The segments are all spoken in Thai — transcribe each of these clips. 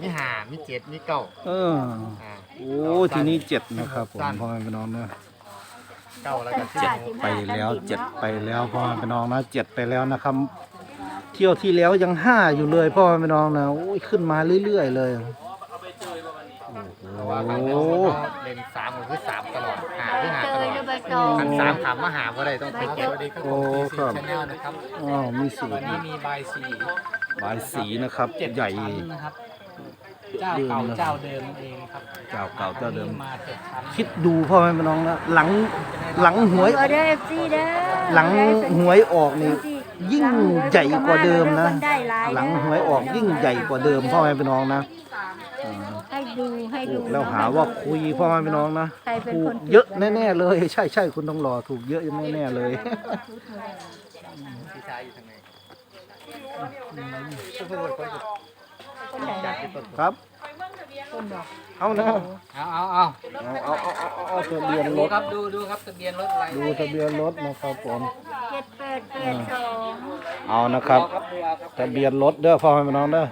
มีหามีเจ็ดมีเก้าเอออ่าโอ้ทีนี้เจ็ดนะครับผมพ่อแม่พี่น้องนะเก้าแล้วก็เจ็ดไปแล้วเจ็ดไปแล้วพ่อแม่พี่น้องนะเจ็ดไปแล้วนะครับ เที่ยวที่แล้วยังห้าอยู่เลยพ่อแม่พี่น้องนะโอ้ยขึ้นมาเรื่อยๆเลยเพราะว่าครั้งโอ้นี้เขาเล่นสามก็คือสามตลอดหาคือหาตลอดใบตองคันสามถามมาหาว่าไรต้องไปเก็บโอ้ครับชแนลนะครับอ๋อมีสูวัตนรนี้มีใบายสีบายสีนะครับเจ็ดใหญ่ชั้นนะครับ เจ้าเก่าเจ้าเดิมเองครับเจ้าเก่าเจ้าเดิม มาเจ็ดชั้นคิดดูพ่อแม่พี่น้องนะหลังหลังหวย ออเดอร์เอฟซีเด้อหลังหวยออกนี่ ยิ่งใหญ่กว่าเดิมนะ หลังหวยออกยิ่งใหญ่กว่าเดิมพ่อแม่พี่น้องนะอ่าให้ดูให้ดูแล้วหาว่าคุยพ่อแม่พี่น้องนะใครเป็นถูคกนเยอะแน่ๆเลย ใช่ใช่คุณต้องรอถูกเยอะแน่ๆเลย พี่ชายอยู่ทางไหนผู้พูด คนสุดคนไหนจัดที่ต้นครับคนบอกเอานะเอาเอาเอาเอาเอาเอาเอาเอาทะเบียนรดูถครับดูดูครับทะเบียนรถอะไรดูทะเบียนรถนะครับผมเจ็ดแปดแปดสองเอานะครับดูเอาครับทะเบียนรถเด้อพ่อแม่พี่น้องเด้อ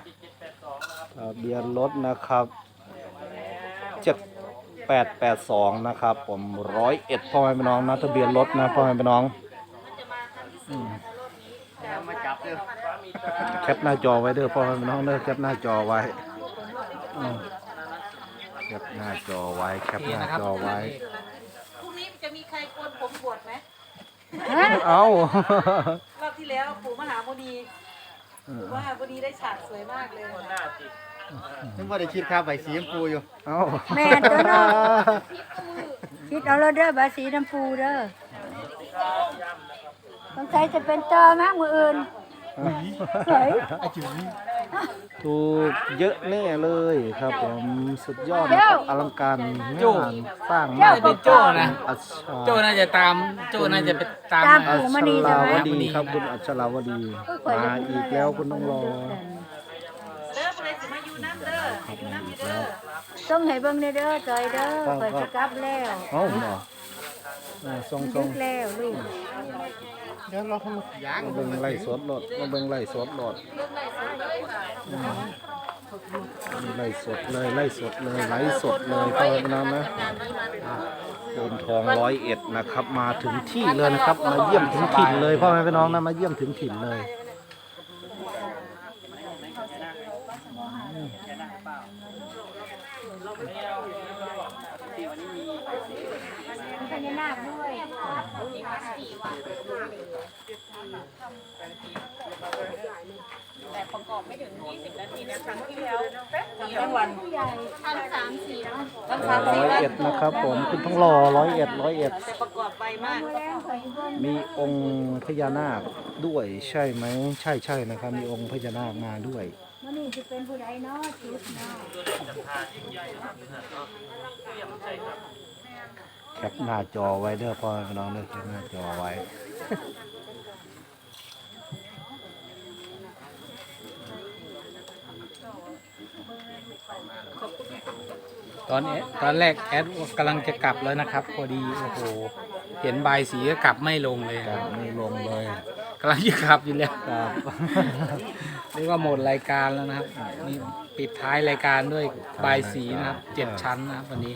ทะเบียนรถนะครับเจ็ดแปดแปดสองนะครับ ผมร้อยเอ็ดพ่อแม่พี่น้องนะทะเบียนรถนะพ่อแม่พี่น้องอืมเอามาจับเลย แคปหน้าจอไว้เด้อพ่อแม่พี่น้องเด้อแคปหน้าจอไว้อืมแคปหน้าจอไว้แคปหนี่น้านะครับจอไว้ พรุ่งนี้จะมีใครโกนผมบวชไหมเอารอบที่แล้วปู่มหาโมนีปู่มหาโมนีได้ฉากสวยมากเลยนึกว่าได้คิดค่าใบสีชมพูอยู่เอาแม่ตัวน้องคิดเอาแล้วเด้อบาสีน้ำปูเด้อสงสัยจะเป็นตอมั้งมืออื่น เฮ้ยถูกเยอะแน่เลยครับผมสุดยอดนะครับอลังการงานสร้างมากเป็นโจ้นะ อัชโจน่าจะตาม โจน่าจะไปตามตามมาปู่มณีลาใช่ไหมวดีครับคุณอัชราวดีมาอีกแล้วคุณต้องรอเด้อเลยสิมาอยู่น้ำเด้ออยู่น้ำอยู่เด้อ ต้องให้เบิ่งเด้อจอยเด้อเปิดสกับแล้ว เอ้าหมอ อ่าทรงทรดึงกแล้วลูกเดี๋ยวเราทำยางมาเบิ่งไล่สดรถมาเบิ่งไล่สดรถอืมไล่สดเลยไล่สดเลยไล่สดเลยพ่อพี่น้องนะโอนทองร้อยเอ็ดนะครับ มาถึงที่เลยนะครับ มาเยี่ยมถึงถิ่นเลยพ่อแม่พี่น้องนะมาเยี่ยมถึงถิ่นเลย พญานาคด้วยแต่ประกอบไม่ถึง 20 นาทีนะครั้งที่แล้วทั้งวันผู้ใหญ่ทั้งสามสี่ร้อยเอ็ดนะครับ ผมคุณต้องรอร้อยเอ็ดร้อยเอ็ดแต่ประกอบไปมากแรงไปเบิ่งมีองค์พญานาคด้วยใช่ไหมใช่ใช่นะครับ มีองค์พญานาคมาด้วยมื้อนี้สิเป็นผู้ใดเนาะชุดเนาะ แคปหน้าจอไว้เด้อพ่อแม่พี่น้องเด้อแคปหน้าจอไว้ ตอนนี้ตอนแรกแอดกำลังจะกลับแล้วนะครับ พอดีโอ้โหเห็นใบสีก็กลับไม่ลงเลยครับไม่ลงเลยกำลังจะกลับอยู่แล้วครับเรียกว่าหมดรายการแล้วนะครับนี่ปิดท้ายรายการด้วยใบสีนะครับเจ็ดชั้นนะครับวันนี้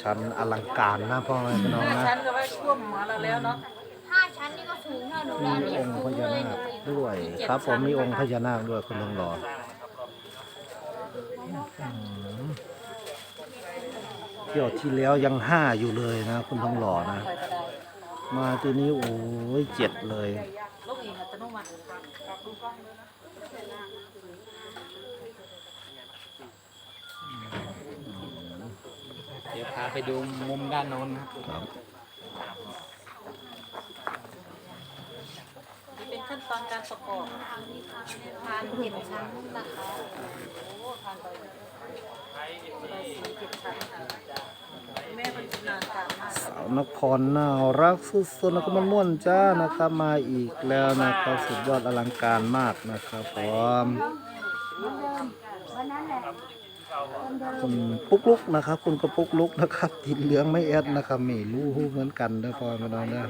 ชั้นอลังการนะพ่อแม่พี่น้องนะชั้นก็ว่าท่วมหัวเราแล้วเนาะห้าชั้นนี่ก็สูงเท่าหนูมีองค์พญานาคด้วยครับผมมีองค์พญานาคด้วยคุณลุงรออืมเที่ยวที่แล้วยังห้าอยู่เลยนะ คุณทองหล่อนะ มาทีนี้โอ้ยเจ็ดเลยลูกเองอัตโนมัติ เดี๋ยวพาไปดูมุมด้านโน้นนะครับนี่เป็นขั้นตอนการประกอบทานเจ็ดชั้นนะคะโอ้ทานไปใบสีเจ็ดชั้นค่ะแม่เป็นนานการมากสาวนครน่ารักสุดๆแล้วก็มันม่วนจ้านะครับมาอีกแล้วนะครับสุดยอดอลังการมากนะครับผมวันนั้นแหละ คนเดิมคุณปุ๊กลุกนะครับ คุณก็ปุ๊กลุกนะครับติดเหลืองไม่แอดนะครับไม่รู้เหมือนกันนะพอมาดองนะ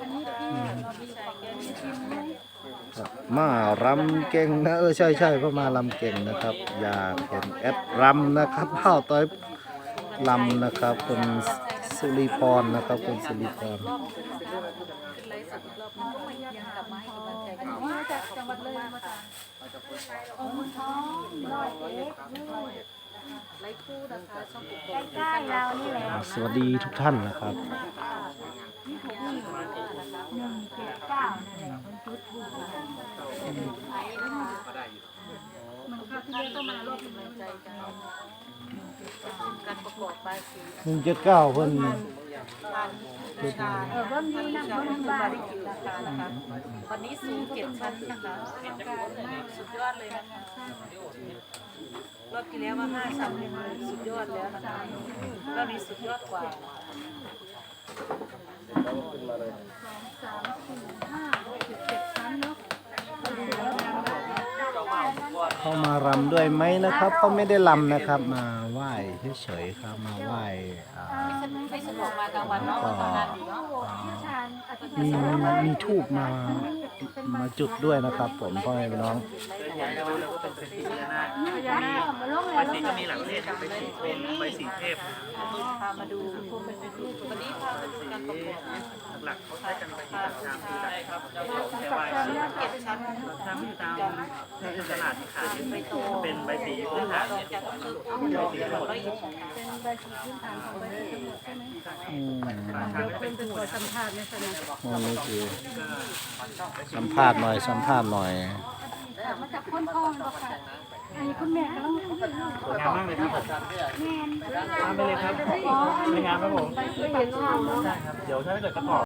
อันนี้พี่พี่ชายแกมีชิมไหมมารำเก่งนะเออใช่ใช่พ่อมารำเก่งนะครับ อยากเห็นแอดรำนะครับข้าวต้อยลำนะครับคุณสุริพรนะครับคุณสุริพรไลฟ์สดอีกรอบนึงก็ยังกลับมาให้กำลังใจกันมาจากจังหวัดเลยมาจากไลฟ์คู่นะคะช่องกบ ใกล้ๆเรานี่แหละสวัสดีทุกท่านนะครับ หนึ่งเจ็ดเก้านั่นแหละคนจุดถูกมันค่ะที่เรียกต้องมารวบกำลังใจกันการประกอบใบสี หนึ่งเจ็ดเก้าเพิ่น ชาเออเบิ้งนี่นั่งชาเบิ้งบ้านริกินะคะนะคะวันนี้สูงเจ็ดชั้นนะคะสุดยอดเลยนะคะรอบที่แล้วว่าห้าชั้นสุดยอดแล้วนะคะรอบนี้สุดยอดกว่าสองสามสี่ห้า เข้ามารำด้วยไหมนะครับเขาไม่ได้รำนะครับ มาไหว้เฉยๆครับมาไหว้อ่าไม่สะดวกมากลางวันเนาะทำงานอยู่เนาะมีมีทูบมามาจุดด้วยนะครับ ผมพ่อแม่พี่น้อง มาลงแล้วสีก็มีหลังเทศไปสีเป็นไปสีเทพพามาดูวันนี้พามาดูการประกอบหลักๆเขาใช้กันไปที่ตามที่ใช่ครับแต่ว่าเก็บชั้นทำอยู่ตามตลาดที่ขายใบโตเป็นใบสีพื้นฐานดอกเนี่ยจากก็คือเอาดอกจากร้อยยี่สิบอืมเป็นเป็นตัวสัมภาษณ์ในสนามนั่นนี่คือสัมภาษณ์หน่อยสัมภาษณ์หน่อยมาจากคนคลองบอกค่ะ อันนี้คุณแม่กำลังสวยงามมากเลยครับผมตามไปเลยครับสวยงามครับผมเห็นว่าเดี๋ยวถ้าเกิดประกอบ